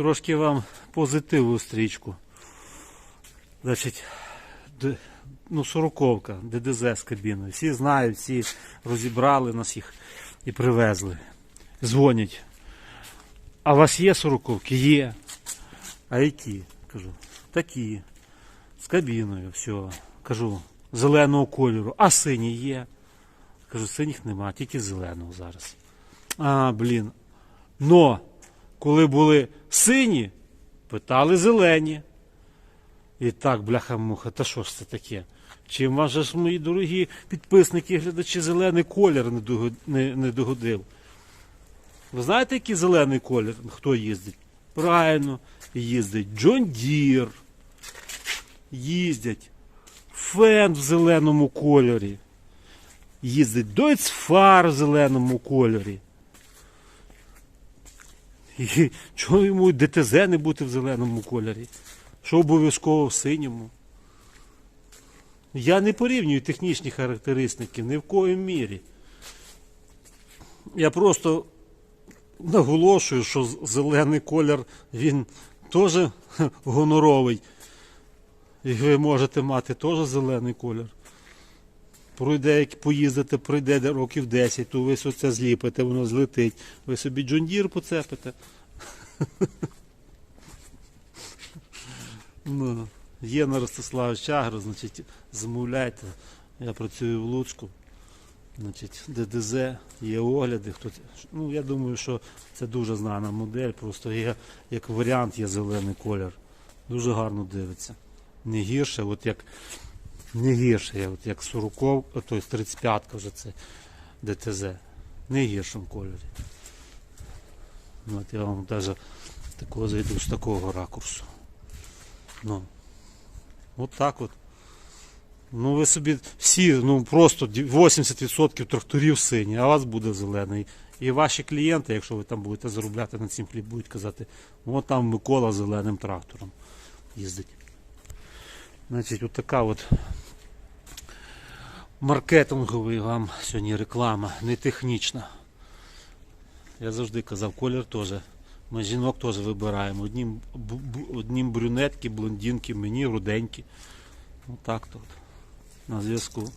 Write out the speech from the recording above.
Трошки вам позитиву стрічку. Значить, ну, сороковка, ДДЗ з кабіною. Всі знають, всі розібрали нас їх і привезли. Дзвонять. А у вас є сороковки? Є. А які? Кажу, такі. З кабіною, все. Кажу, зеленого кольору. А сині є. Кажу, синіх нема, тільки зеленого зараз. А, блін. Но, коли були сині, питали зелені. І так, бляха-муха, та що ж це таке? Чим вам же ж, мої дорогі підписники глядачі, зелений колір не догодив? Ви знаєте, який зелений колір? Хто їздить? Правильно, їздить Джон Дір. Їздять. Фен в зеленому кольорі. Їздить Дойцфар в зеленому кольорі. І чого йому ДТЗ не бути в зеленому кольорі? Що обов'язково в синьому? Я не порівнюю технічні характеристики ні в коїм мірі. Я просто наголошую, що зелений колір він теж гоноровий. І ви можете мати теж зелений колір. Пройде, як поїздите, пройде років 10, то ви оце зліпите, воно злетить. Ви собі джундір поцепите. Ну, є на Ростиславович Чагро, значить, замовляйте. Я працюю в Луцьку. Значить, ДДЗ, є огляди. Хто... Ну, я думаю, що це дуже знана модель, просто є як варіант є зелений колір. Дуже гарно дивиться. Не гірше, от як не гірше, як 40, тобто 35 вже це ДТЗ. Не гіршим кольорі. От я вам навіть такого зайду з такого ракурсу. Ну, от так от. Ну, ви собі всі, ну просто 80% тракторів сині, а у вас буде зелений. І ваші клієнти, якщо ви там будете заробляти на цим хліб, будуть казати, от там Микола зеленим трактором їздить. Значить, от така от маркетинговий вам сьогодні реклама, не технічна. Я завжди казав, колір теж. Ми жінок теж вибираємо. Однім, однім брюнетки, блондинки, мені руденькі. Отак то. тут. На зв'язку.